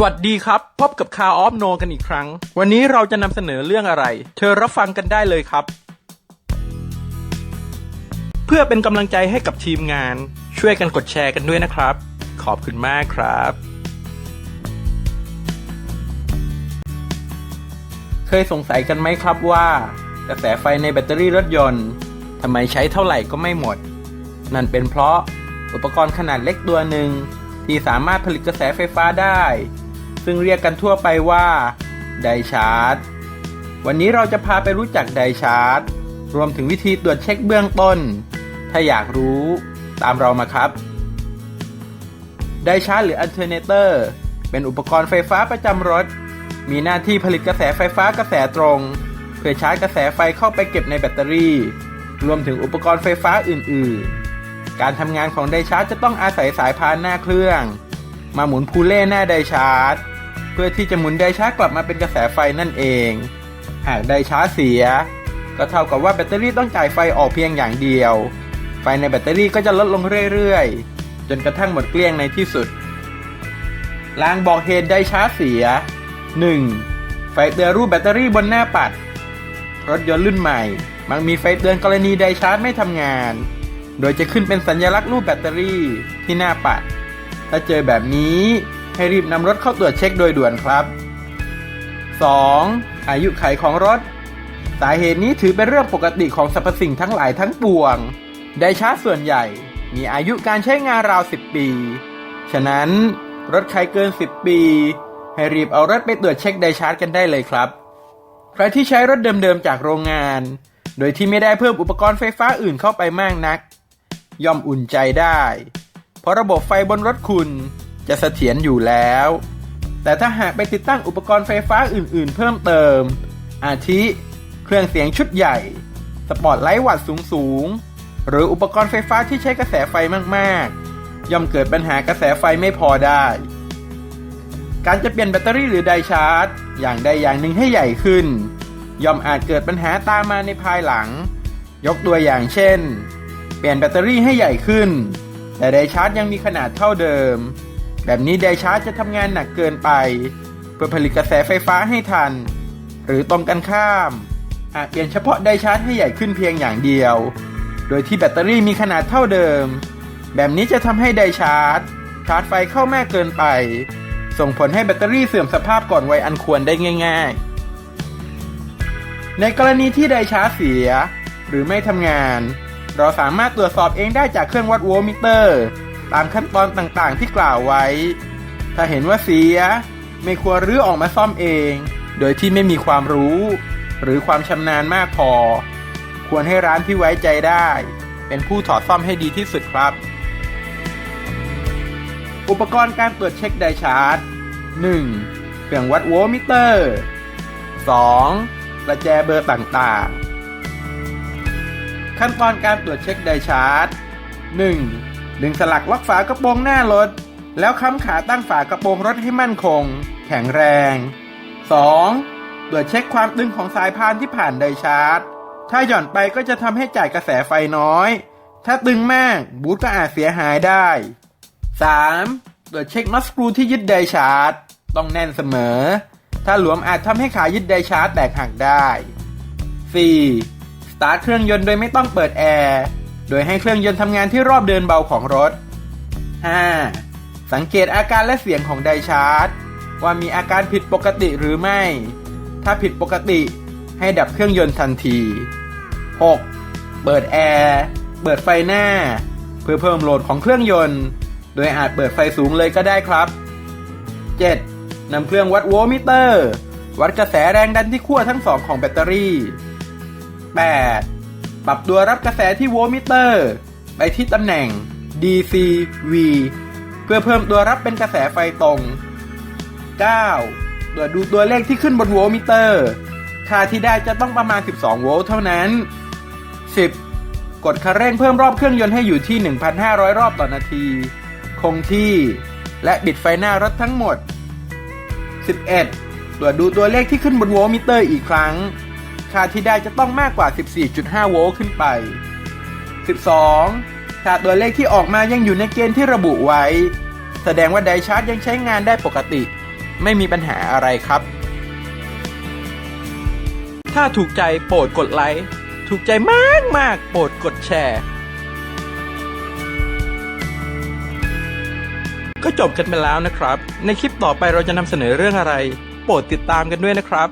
สวัสดีครับ พบกับคาออฟโนกันอีกครั้ง วันนี้เราจะนำเสนอเรื่องอะไร เธอรับฟังกันได้เลยครับ เพื่อเป็นกำลังใจให้กับทีมงาน ช่วยกันกดแชร์กันด้วยนะครับ ขอบคุณมากครับ เคยสงสัยกันไหมครับว่ากระแสไฟในแบตเตอรี่รถยนต์ทำไมใช้เท่าไหร่ก็ไม่หมด นั่นเป็นเพราะอุปกรณ์ขนาดเล็กตัวหนึ่งที่สามารถผลิตกระแสไฟฟ้าได้ ซึ่งเรียกกันทั่วไปว่าไดชาร์จวันนี้เราจะพาไปรู้จักไดชาร์จรวมถึงวิธีตรวจเช็คเบื้องต้น ถ้าอยากรู้ตามเรามาครับไดชาร์จหรืออัลเทอร์เนเตอร์เป็นอุปกรณ์ไฟฟ้าประจำรถ มีหน้าที่ผลิตกระแสไฟฟ้ากระแสตรง เพื่อชาร์จกระแสไฟเข้าไปเก็บในแบตเตอรี่ รวมถึงอุปกรณ์ไฟฟ้าอื่น ๆ การทำงานของไดชาร์จจะต้องอาศัยสายพานหน้าเครื่อง มาหมุนพูเล่หน้าไดชาร์จ พื่อที่จะหมุนไดชาร์จกลับมาเป็นกระแสไฟนั่นเอง หากไดชาร์จเสีย ก็เท่ากับว่าแบตเตอรี่ต้องจ่ายไฟออกเพียงอย่างเดียว ไฟในแบตเตอรี่ก็จะลดลงเรื่อยๆ จนกระทั่งหมดเกลี้ยงในที่สุดลางบอกเหตุไดชาร์จเสีย 1. ไฟเตือนรูปแบตเตอรี่บนหน้าปัด รถยนต์รุ่นใหม่มักมีไฟเตือนกรณีไดชาร์จไม่ทำงาน โดยจะขึ้นเป็นสัญลักษณ์รูปแบตเตอรี่ที่หน้าปัด ถ้าเจอแบบนี้ ให้รีบนำรถเข้าตรวจเช็คโดยด่วนครับ 2. อายุไขของรถ สาเหตุนี้ถือเป็นเรื่องปกติของสรรพสิ่งทั้งหลายทั้งปวง ไดชาร์จส่วนใหญ่ มีอายุการใช้งานราว 10 ปี ฉะนั้นรถใครเกิน 10 ปี ให้รีบเอารถไปตรวจเช็คไดชาร์จกันได้เลยครับ ใครที่ใช้รถเดิมๆจากโรงงาน โดยที่ไม่ได้เพิ่มอุปกรณ์ไฟฟ้าอื่นเข้าไปมากนัก ย่อมอุ่นใจได้ เพราะระบบไฟบนรถคุณ จะเสถียรอยู่แล้ว แต่ถ้าหากไปติดตั้งอุปกรณ์ไฟฟ้าอื่น ๆ เพิ่มเติม อาทิ เครื่องเสียงชุดใหญ่ สปอตไลท์วัตต์สูง ๆ หรืออุปกรณ์ไฟฟ้าที่ใช้กระแสไฟมาก ๆ ย่อมเกิดปัญหากระแสไฟไม่พอได้ การจะเปลี่ยนแบตเตอรี่หรือไดชาร์จ อย่างใดอย่างหนึ่งให้ใหญ่ขึ้น ย่อมอาจเกิดปัญหาตามมาในภายหลัง ยกตัวอย่างเช่น เปลี่ยนแบตเตอรี่ให้ใหญ่ขึ้นแต่ไดชาร์จยังมีขนาดเท่าเดิม แบบนี้ไดชาร์จจะทำงานหนักเกินไป เพื่อผลิตกระแสไฟฟ้าให้ทัน หรือตรงกันข้ามอาจเปลี่ยนเฉพาะไดชาร์จให้ใหญ่ขึ้นเพียงอย่างเดียว โดยที่แบตเตอรี่มีขนาดเท่าเดิม แบบนี้จะทำให้ไดชาร์จ ชาร์จไฟเข้ามากเกินไป ส่งผลให้แบตเตอรี่เสื่อมสภาพก่อนวัยอันควรได้ง่าย ๆ ในกรณีที่ไดชาร์จเสีย หรือไม่ทำงาน เราสามารถตรวจสอบเองได้จากเครื่องวัดโวลต์มิเตอร์ ตามขั้นตอนต่างๆ ที่กล่าวไว้ ถ้าเห็นว่าเสีย ไม่ควรรื้อออกมาซ่อมเอง โดยที่ไม่มีความรู้ หรือความชำนาญมากพอ ควรให้ร้านที่ไว้ใจได้ เป็นผู้ถอดซ่อมให้ดีที่สุดครับ อุปกรณ์การตรวจเช็คไดชาร์จ 1. เครื่องวัดโวลต์มิเตอร์ 2. ประแจเบอร์ต่างๆ ขั้นตอนการตรวจเช็คไดชาร์จ 1. ดึงสลักล็อกฝากระโปรงหน้ารถ แล้วค้ำขาตั้งฝากระโปรงรถให้มั่นคง แข็งแรง 2. ตรวจเช็คความตึงของสายพานที่ผ่านไดชาร์จ ถ้าหย่อนไปก็จะทำให้จ่ายกระแสไฟน้อย ถ้าตึงมากบูทก็อาจเสียหายได้ 3. ตรวจเช็คน็อตสกรูที่ยึดไดชาร์จ ต้องแน่นเสมอ ถ้าหลวมอาจทำให้ขายึดไดชาร์จแตกหักได้ 4. สตาร์ทเครื่องยนต์โดยไม่ต้องเปิดแอร์ โดยให้เครื่องยนต์ทำงานที่รอบเดินเบาของรถ 5. สังเกตอาการและเสียงของไดชาร์จ ว่ามีอาการผิดปกติหรือไม่ ถ้าผิดปกติให้ดับเครื่องยนต์ทันที 6. เปิดแอร์ เปิดไฟหน้า เพื่อเพิ่มโหลดของเครื่องยนต์ โดยอาจเปิดไฟสูงเลยก็ได้ครับ 7. นำเครื่องวัดโวลต์มิเตอร์ วัดกระแสแรงดันที่ขั้วทั้งสองของแบตเตอรี่ 8. ปรับตัวรับกระแสที่โวลต์มิเตอร์ ไปที่ตำแหน่ง DC-V เพื่อเพิ่มตัวรับเป็นกระแสไฟตรง 9. ตรวจดูตัวเลขที่ขึ้นบนโวลต์มิเตอร์ ค่าที่ได้จะต้องประมาณ 12 โวลต์เท่านั้น 10. กดคันเร่งเพิ่มรอบเครื่องยนต์ให้อยู่ที่ 1,500 รอบต่อนาที คงที่ และบิดไฟหน้ารถทั้งหมด 11. ตรวจดูตัวเลขที่ขึ้นบนโวลต์มิเตอร์อีกครั้ง ค่าที่ได้จะต้องมากกว่า 14.5 โวลต์ขึ้นไป 12. ถ้าตัวเลขที่ออกมายังอยู่ในเกณฑ์ที่ระบุไว้ แสดงว่าไดชาร์จยังใช้งานได้ปกติ ไม่มีปัญหาอะไรครับ ถ้าถูกใจโปรดกดไลค์ ถูกใจมากมากโปรดกดแชร์ ก็จบกันไปแล้วนะครับ ในคลิปต่อไปเราจะนำเสนอเรื่องอะไร โปรดติดตามกันด้วยนะครับ